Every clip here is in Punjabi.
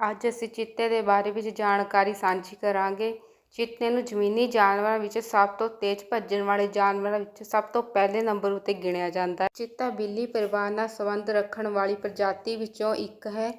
ਅੱਜ ਅਸੀਂ ਚੀਤੇ ਦੇ ਬਾਰੇ ਵਿੱਚ ਜਾਣਕਾਰੀ ਸਾਂਝੀ ਕਰਾਂਗੇ। ਚੀਤੇ ਨੂੰ ਜ਼ਮੀਨੀ ਜਾਨਵਰਾਂ ਵਿੱਚ ਸਭ ਤੋਂ ਤੇਜ਼ ਭੱਜਣ ਵਾਲੇ ਜਾਨਵਰਾਂ ਵਿੱਚ ਸਭ ਤੋਂ ਪਹਿਲੇ ਨੰਬਰ ਉੱਤੇ ਗਿਣਿਆ ਜਾਂਦਾ ਹੈ। ਚੀਤਾ ਬਿੱਲੀ ਪਰਿਵਾਰ ਨਾਲ ਸੰਬੰਧ ਰੱਖਣ ਵਾਲੀ ਪ੍ਰਜਾਤੀ ਵਿੱਚੋਂ ਇੱਕ ਹੈ।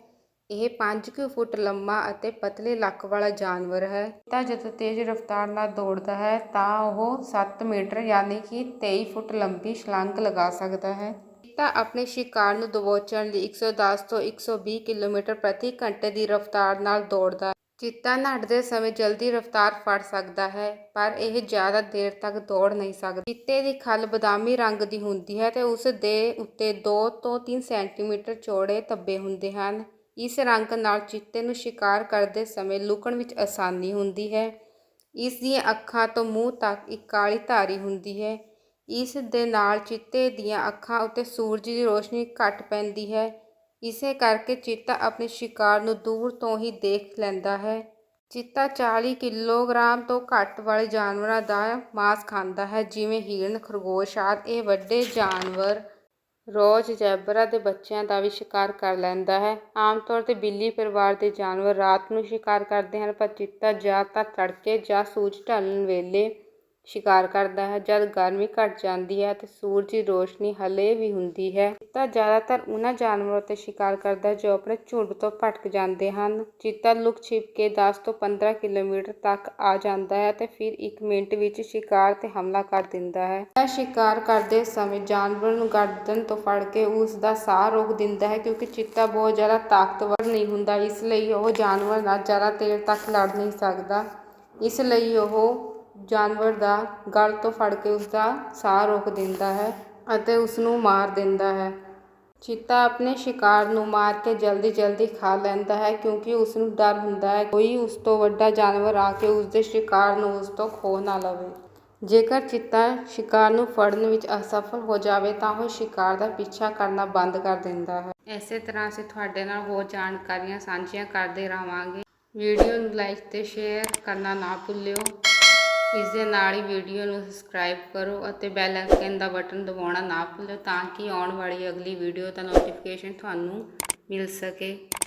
ਇਹ 5 ਕੁ ਫੁੱਟ ਲੰਮਾ ਅਤੇ ਪਤਲੇ ਲੱਕ ਵਾਲਾ ਜਾਨਵਰ ਹੈ। ਚੀਤਾ ਜਦੋਂ ਤੇਜ਼ ਰਫ਼ਤਾਰ ਨਾਲ ਦੌੜਦਾ ਹੈ ਤਾਂ ਉਹ 7 ਮੀਟਰ ਯਾਨੀ ਕਿ 23 ਫੁੱਟ ਲੰਬੀ ਛਲਾਂਗ ਲਗਾ ਸਕਦਾ ਹੈ। ਚੀਤਾ ਆਪਣੇ ਸ਼ਿਕਾਰ ਨੂੰ ਦਬੋਚਣ ਲਈ 110 ਤੋਂ 120 ਕਿਲੋਮੀਟਰ ਪ੍ਰਤੀ ਘੰਟੇ ਦੀ ਰਫ਼ਤਾਰ ਨਾਲ ਦੌੜਦਾ ਹੈ। ਚੀਤਾ ਨੱਠਦੇ ਸਮੇਂ ਜਲਦੀ ਰਫ਼ਤਾਰ ਫੜ ਸਕਦਾ ਹੈ, ਪਰ ਇਹ ਜ਼ਿਆਦਾ ਦੇਰ ਤੱਕ ਦੌੜ ਨਹੀਂ ਸਕਦਾ। ਚੀਤੇ ਦੀ ਖੱਲ ਬਦਾਮੀ ਰੰਗ ਦੀ ਹੁੰਦੀ ਹੈ ਤੇ ਉਸ ਦੇ ਉੱਤੇ 2 ਤੋਂ 3 ਸੈਂਟੀਮੀਟਰ ਚੌੜੇ ਧੱਬੇ ਹੁੰਦੇ ਹਨ। ਇਸ ਰੰਗ ਨਾਲ ਚੀਤੇ ਨੂੰ ਸ਼ਿਕਾਰ ਕਰਦੇ ਸਮੇਂ ਲੁਕਣ ਵਿੱਚ ਆਸਾਨੀ ਹੁੰਦੀ ਹੈ। ਇਸ ਦੀਆਂ ਅੱਖਾਂ ਤੋਂ ਮੂੰਹ ਤੱਕ ਇੱਕ ਕਾਲੀ ਧਾਰੀ ਹੁੰਦੀ ਹੈ। ਇਸ ਦੇ ਨਾਲ ਚੀਤੇ ਦੀਆਂ ਅੱਖਾਂ ਉੱਤੇ ਸੂਰਜ ਦੀ ਰੋਸ਼ਨੀ ਘੱਟ ਪੈਂਦੀ ਹੈ। ਇਸੇ ਕਰਕੇ ਚੀਤਾ ਆਪਣੇ ਸ਼ਿਕਾਰ ਨੂੰ ਦੂਰ ਤੋਂ ਹੀ ਦੇਖ ਲੈਂਦਾ ਹੈ। ਚੀਤਾ 40 ਕਿਲੋਗ੍ਰਾਮ ਤੋਂ ਘੱਟ ਵਾਲੇ ਜਾਨਵਰਾਂ ਦਾ ਮਾਸ ਖਾਂਦਾ ਹੈ, ਜਿਵੇਂ ਹਿਰਨ, ਖਰਗੋਸ਼ ਆਦਿ। ਇਹ ਵੱਡੇ ਜਾਨਵਰ ਰੋਜ਼ ਜ਼ੈਬਰਾ ਦੇ ਬੱਚਿਆਂ ਦਾ ਵੀ ਸ਼ਿਕਾਰ ਕਰ ਲੈਂਦਾ ਹੈ। ਆਮ ਤੌਰ ਤੇ ਬਿੱਲੀ ਪਰਿਵਾਰ ਦੇ ਜਾਨਵਰ ਰਾਤ ਨੂੰ ਸ਼ਿਕਾਰ ਕਰਦੇ ਹਨ, ਪਰ ਚੀਤਾ ਜ਼ਿਆਦਾਤਰ ਤੜਕੇ ਜਾਂ ਸੂਰਜ ਢਲਣ ਵੇਲੇ ਸ਼ਿਕਾਰ ਕਰਦਾ ਹੈ। ਜਦ ਗਰਮੀ ਘਟ ਜਾਂਦੀ ਹੈ ਅਤੇ ਸੂਰਜ ਦੀ ਰੋਸ਼ਨੀ ਹਲੇ ਵੀ ਹੁੰਦੀ ਹੈ ਚੀਤਾ ਜ਼ਿਆਦਾਤਰ ਉਹਨਾਂ ਜਾਨਵਰਾਂ ਤੇ ਸ਼ਿਕਾਰ ਕਰਦਾ ਹੈ ਜੋ ਆਪਣੇ ਝੁੰਡ ਤੋਂ ਭਟਕ ਜਾਂਦੇ ਹਨ। ਚੀਤਾ ਲੁਕ ਛਿਪ ਕੇ 10 ਤੋਂ 15 ਕਿਲੋਮੀਟਰ ਤੱਕ ਆ ਜਾਂਦਾ ਹੈ ਅਤੇ ਫਿਰ 1 ਮਿੰਟ ਵਿੱਚ ਸ਼ਿਕਾਰ ਤੇ ਹਮਲਾ ਕਰ ਦਿੰਦਾ ਹੈ। ਇਹ ਸ਼ਿਕਾਰ ਕਰਦੇ ਸਮੇਂ ਜਾਨਵਰ ਨੂੰ ਗਰਦਨ ਤੋਂ ਫੜ ਕੇ ਉਸ ਦਾ ਸਾਹ ਰੋਕ ਦਿੰਦਾ ਹੈ ਕਿਉਂਕਿ ਚੀਤਾ ਬਹੁਤ ਜ਼ਿਆਦਾ ਤਾਕਤਵਰ ਨਹੀਂ ਹੁੰਦਾ, ਇਸ ਲਈ ਉਹ ਜਾਨਵਰ ਨਾਲ ਜ਼ਿਆਦਾ ਦੇਰ ਤੱਕ ਲੜ ਨਹੀਂ ਸਕਦਾ। ਇਸ ਲਈ ਉਹ ਜਾਨਵਰ ਦਾ ਗਲ ਤੋਂ ਫੜ ਕੇ ਉਸਦਾ ਸਾਹ ਰੋਕ ਦਿੰਦਾ ਹੈ ਅਤੇ ਉਸਨੂੰ ਮਾਰ ਦਿੰਦਾ ਹੈ। ਚੀਤਾ ਆਪਣੇ ਸ਼ਿਕਾਰ ਨੂੰ ਮਾਰ ਕੇ ਜਲਦੀ ਜਲਦੀ ਖਾ ਲੈਂਦਾ ਹੈ ਕਿਉਂਕਿ ਉਸਨੂੰ ਡਰ ਹੁੰਦਾ ਹੈ ਕੋਈ ਉਸ ਤੋਂ ਵੱਡਾ ਜਾਨਵਰ ਆ ਕੇ ਉਸਦੇ ਸ਼ਿਕਾਰ ਨੂੰ ਉਸ ਤੋਂ ਖੋਹ ਨਾ ਲਵੇ। ਜੇਕਰ ਚੀਤਾ ਸ਼ਿਕਾਰ ਨੂੰ ਫੜਨ ਵਿੱਚ ਅਸਫਲ ਹੋ ਜਾਵੇ ਤਾਂ ਉਹ ਸ਼ਿਕਾਰ ਦਾ ਪਿੱਛਾ ਕਰਨਾ ਬੰਦ ਕਰ ਦਿੰਦਾ ਹੈ। ਇਸੇ ਤਰ੍ਹਾਂ ਅਸੀਂ ਤੁਹਾਡੇ ਨਾਲ ਹੋਰ ਜਾਣਕਾਰੀਆਂ ਸਾਂਝੀਆਂ ਕਰਦੇ ਰਹਾਂਗੇ। ਵੀਡੀਓ ਨੂੰ ਲਾਈਕ ਤੇ ਸ਼ੇਅਰ ਕਰਨਾ ਨਾ ਭੁੱਲਿਓ। ਇਸ ਦੇ ਨਾਲ ਹੀ ਵੀਡੀਓ ਨੂੰ ਸਬਸਕ੍ਰਾਈਬ ਕਰੋ ਅਤੇ ਬੈਲ ਆਈਕਨ ਦਾ ਬਟਨ ਦਬਾਉਣਾ ਨਾ ਭੁੱਲੋ ਤਾਂ ਕਿ ਆਉਣ ਵਾਲੀ ਅਗਲੀ ਵੀਡੀਓ ਦਾ ਨੋਟੀਫਿਕੇਸ਼ਨ ਤੁਹਾਨੂੰ ਮਿਲ ਸਕੇ।